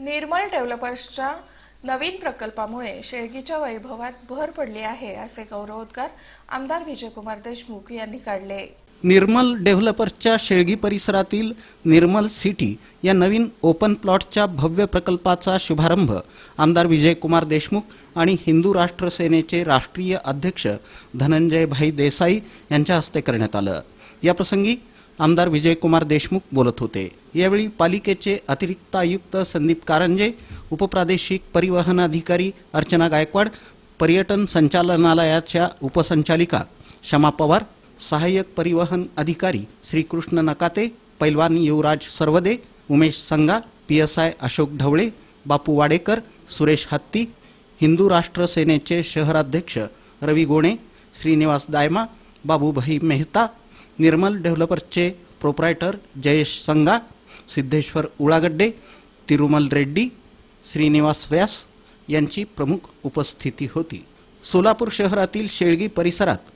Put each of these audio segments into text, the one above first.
निर्मल डेव्हलपर्सच्या नवीन प्रकल्पामुळे शेळगीच्या वैभवात भर पडली आहे असे गौरवोद्गार आमदार विजयकुमार देशमुख यांनी काढले. निर्मल डेव्हलपर्सच्या शेळगी परिसरातील निर्मल सिटी या नवीन ओपन प्लॉटच्या भव्य प्रकल्पाचा शुभारंभ आमदार विजयकुमार देशमुख आणि हिंदू राष्ट्र सेनेचे राष्ट्रीय अध्यक्ष धनंजयभाई देसाई यांच्या हस्ते करण्यात आलं. याप्रसंगी आमदार विजयकुमार देशमुख बोलत होते. यावेळी पालिकेचे अतिरिक्त आयुक्त संदीप कारंजे उपप्रादेशिक परिवहन अधिकारी अर्चना गायकवाड पर्यटन संचालनालयाच्या उपसंचालिका क्षमा पवार सहाय्यक परिवहन अधिकारी श्रीकृष्ण नकाते पैलवान Yuvraj Sarvade Umesh Sanga P S I Ashok Dhawale Bapu Wadekar Suresh Hatti Hindu Rashtra सेनेचे शहराध्यक्ष रवी गोणे श्रीनिवास दायमा बाबूभाई मेहता निर्मल डेव्हलपर्सचे प्रोप्रायटर जयेश संगा सिद्धेश्वर उळागड्डे तिरुमल रेड्डी श्रीनिवास व्यास यांची प्रमुख उपस्थिती होती. सोलापूर शहरातील शेळगी परिसरात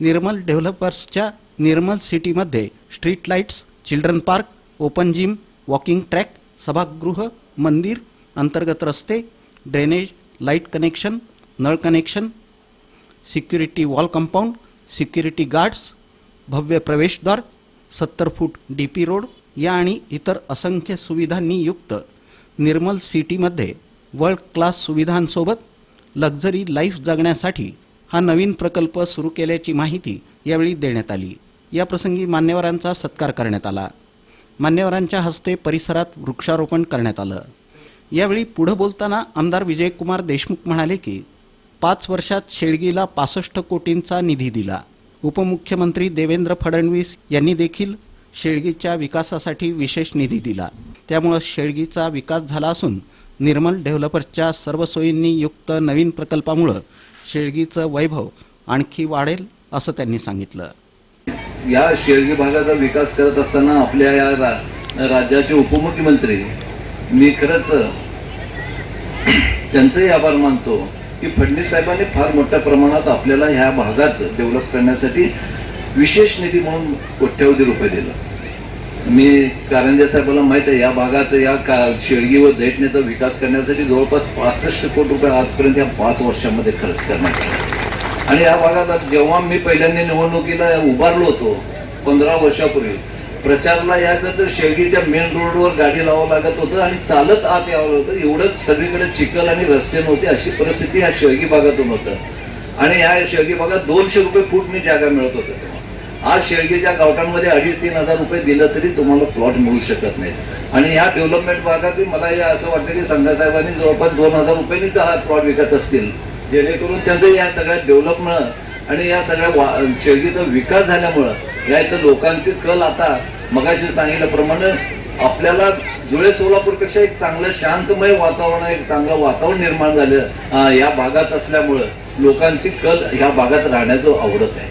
निर्मल डेव्हलपर्सच्या निर्मल सिटीमध्ये street lights children park open gym walking track सभागृह मंदिर अंतर्गत रस्ते ड्रेनेज लाइट कनेक्शन नळ connection security wall compound security guards भव्य प्रवेशद्वार सत्तर फूट डी पी रोड या आणि इतर असंख्य सुविधांनी युक्त निर्मल सिटीमध्ये वर्ल्ड क्लास सुविधांसोबत लक्झरी लाईफ जगण्यासाठी हा नवीन प्रकल्प सुरू केल्याची माहिती यावेळी देण्यात आली. याप्रसंगी मान्यवरांचा सत्कार करण्यात आला. मान्यवरांच्या हस्ते परिसरात वृक्षारोपण करण्यात आलं. यावेळी पुढं बोलताना आमदार विजयकुमार देशमुख म्हणाले की पाच वर्षात शेळगीला पासष्ट कोटींचा निधी दिला. उपमुख्यमंत्री देवेंद्र फडणवीस यांनी देखील शेळगीच्या विकासासाठी विशेष निधी दिला. त्यामुळं शेळगीचा विकास झाला असून निर्मल डेव्हलपर्सच्या सर्व सोयींनी युक्त नवीन प्रकल्पामुळं शेळगीचं वैभव आणखी वाढेल असं त्यांनी सांगितलं. या शेळगी भागाचा विकास करत असताना आपल्या या रा- राज्याचे उपमुख्यमंत्री मी खरंच त्यांचंही आभार मानतो की फडणवीस साहेबांनी फार मोठ्या प्रमाणात आपल्याला ह्या भागात डेव्हलप करण्यासाठी विशेष निधी म्हणून कोट्यावधी रुपये दिलं. मी कारंजा साहेबांना माहीत आहे या भागात या का शेळगी व दैटण्याचा विकास करण्यासाठी जवळपास पासष्ट कोटी रुपये आजपर्यंत या पाच वर्षामध्ये खर्च करण्यात आणि या भागात जेव्हा मी पहिल्यांदा निवडणुकीला उभारलो होतो पंधरा वर्षापूर्वी प्रचारला यायचं तर शेळगीच्या मेन रोडवर गाडी लावावं लागत होतं आणि चालत आत यावं होतं एवढंच सगळीकडे चिखल आणि रस्ते नव्हते अशी परिस्थिती ह्या शेळगी भागातून होतं. आणि ह्या शेळगी भागात दोनशे रुपये फूटनी जागा मिळत होतं तेव्हा. आज शेळगीच्या गावठांमध्ये अडीच तीन हजार रुपये दिलं तरी तुम्हाला प्लॉट मिळू शकत नाही. आणि ह्या डेव्हलपमेंट भागात मला हे असं वाटतं की संघासाहेबांनी जवळपास दोन हजार रुपयांनी हा प्लॉट विकत असतील. जेणेकरून त्यांचं या सगळ्या डेव्हलपमुळं आणि या सगळ्या वा- शेळगीचा विकास झाल्यामुळं या इथं लोकांचे कल आता मगाशी सांगितल्याप्रमाणे आपल्याला जुळे सोलापूरपेक्षा एक चांगलं शांतमय वातावरण एक चांगलं वातावरण निर्माण झालं या भागात असल्यामुळं लोकांची कल ह्या भागात राहण्याचं आवडत आहे.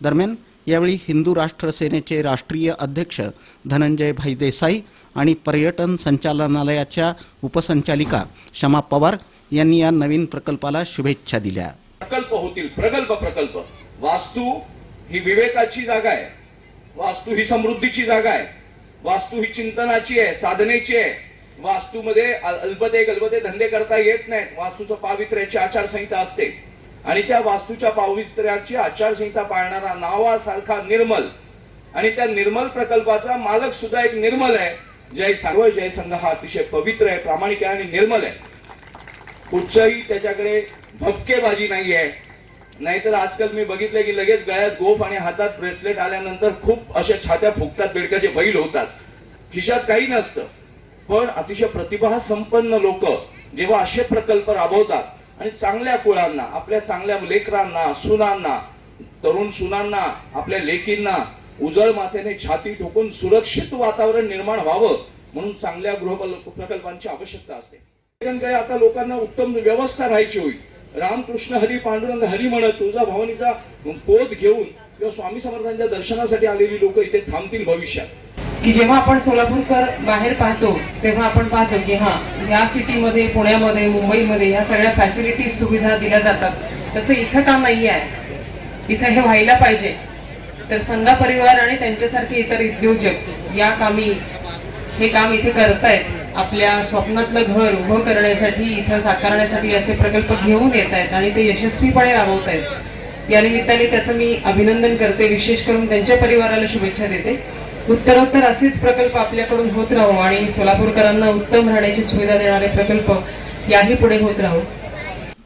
दरम्यान यावेळी हिंदू राष्ट्र सेनेचे राष्ट्रीय अध्यक्ष धनंजय भाई देसाई आणि पर्यटन संचालनालयाच्या उपसंचालिका शमा पवार यांनी या नवीन प्रकल्पाला शुभेच्छा दिल्या. प्रकल्प होतील प्रगल्भ प्रकल्प. वास्तू ही विवेकाची जागा आहे. वास्तू ही समृद्धीची जागा आहे. वास्तू ही चिंतनाची आहे साधनेची आहे. वास्तूमध्ये अल- अलबदे गलबदे धंदे करता येत नाहीत. वास्तूचं पावित्र्याची आचारसंहिता असते. आणि त्या वास्तूच्या पावित्र्याची आचारसंहिता पाळणारा नावासारखा निर्मल. आणि त्या निर्मल प्रकल्पाचा मालक सुद्धा एक निर्मल आहे. जय सर्व जय संघ हा अतिशय पवित्र आहे प्रामाणिक आहे आणि निर्मल आहे. कुठच्याही त्याच्याकडे भपकेबाजी नाही आहे. नाहीतर आजकाल मी बघितलं की लगेच गळ्यात गोफ आणि हातात ब्रेसलेट आल्यानंतर खूप अशा छात्या फुकतात बेडकाचे बैल होतात. खिशात काही नसतं. पण अतिशय प्रतिभा संपन्न लोक जेव्हा असे प्रकल्प राबवतात आणि चांगल्या कुळांना आपल्या चांगल्या लेकरांना सुनांना तरुण सुनांना आपल्या लेकींना उजळ मातेने छाती ठोकून सुरक्षित वातावरण निर्माण व्हावं म्हणून चांगल्या गृह प्रकल्पांची आवश्यकता असते. आता लोकांना उत्तम व्यवस्था राहायची होईल. रामकृष्ण हरी पांडुरंग हरी म्हणत तुळजा भवानीचा पोत घेऊन किंवा स्वामी समर्थांच्या दर्शनासाठी आलेली लोक इथे थांबतील भविष्यात. की जेव्हा आपण सोलापूरकर बाहेर पाहतो तेव्हा आपण पाहतो की हा या सिटीमध्ये पुण्यामध्ये मुंबईमध्ये या सगळ्या फॅसिलिटीज सुविधा दिल्या जातात. तसं इथं का नाही आहे इथं हे व्हायला पाहिजे. तर संघा परिवार आणि त्यांच्यासारखे इतर उद्योजक या कामी हे काम इथे करतायत. आपल्या स्वप्नातलं घर उभं करण्यासाठी इथं साकारण्यासाठी असे प्रकल्प घेऊन येत आहेत आणि ते यशस्वीपणे राबवत आहेत या निमित्ताने त्याचं मी अभिनंदन करते. विशेष करून त्यांच्या परिवाराला शुभेच्छा देते. उत्तरोत्तर असेच प्रकल्प आपल्याकडून होत राहू आणि सोलापूरकरांना उत्तम राहण्याची सुविधा देणारे प्रकल्प याही पुढे होत राहू.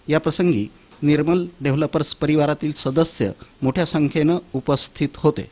या प्रसंगी निर्मल डेव्हलपर्स परिवारातील सदस्य मोठ्या संख्येनं उपस्थित होते.